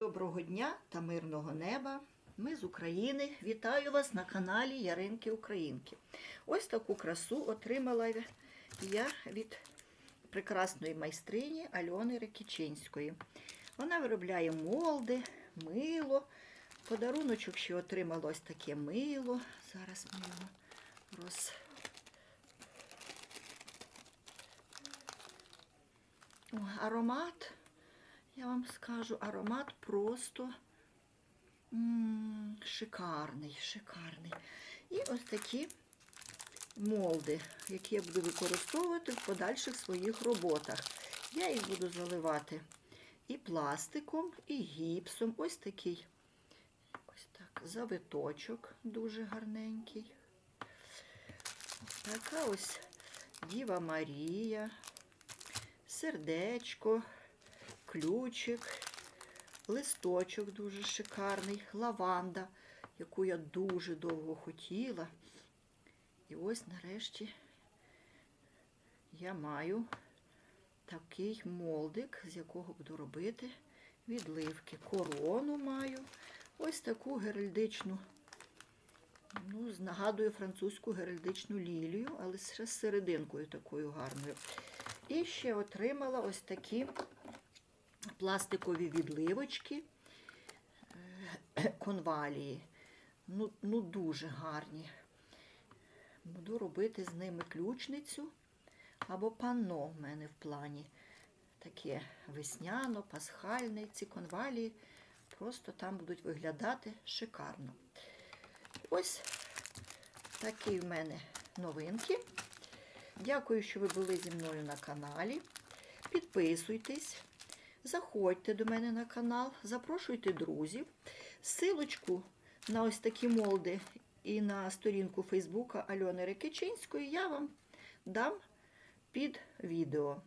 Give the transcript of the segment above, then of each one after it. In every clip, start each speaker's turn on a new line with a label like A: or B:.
A: Доброго дня та мирного неба. Ми з України. Вітаю вас на каналі Яринки Українки. Ось таку красу отримала я від прекрасної майстрині Альони Рекічинської. Вона виробляє молди, мило. Подаруночок ще отримала ось таке мило. Зараз ми його роз... Аромат, я вам скажу, аромат просто шикарний, шикарний. І ось такі молди, які я буду використовувати в подальших своїх роботах. Я їх буду заливати і пластиком, і гіпсом. Ось такий ось так, завиточок дуже гарненький. Така ось Діва Марія, сердечко, ключик, листочок дуже шикарний, лаванда, яку я дуже довго хотіла. І ось нарешті я маю такий молдик, з якого буду робити відливки. Корону маю. Ось таку геральдичну, ну, нагадую французьку геральдичну лілію, але ще з серединкою такою гарною. І ще отримала ось такі пластикові відливочки е, конвалії. Ну, ну дуже гарні. Буду робити з ними ключницю або панно в мене в плані. Таке весняно, пасхальне. Ці конвалії просто там будуть виглядати шикарно. Ось такі в мене новинки. Дякую, що ви були зі мною на каналі. Підписуйтесь, заходьте до мене на канал, запрошуйте друзів. Силочку на ось такі молди і на сторінку Фейсбука Альони Рекичинської я вам дам під відео.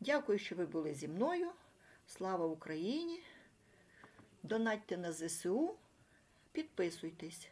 A: Дякую, що ви були зі мною. Слава Україні! Донатьте на ЗСУ, підписуйтесь.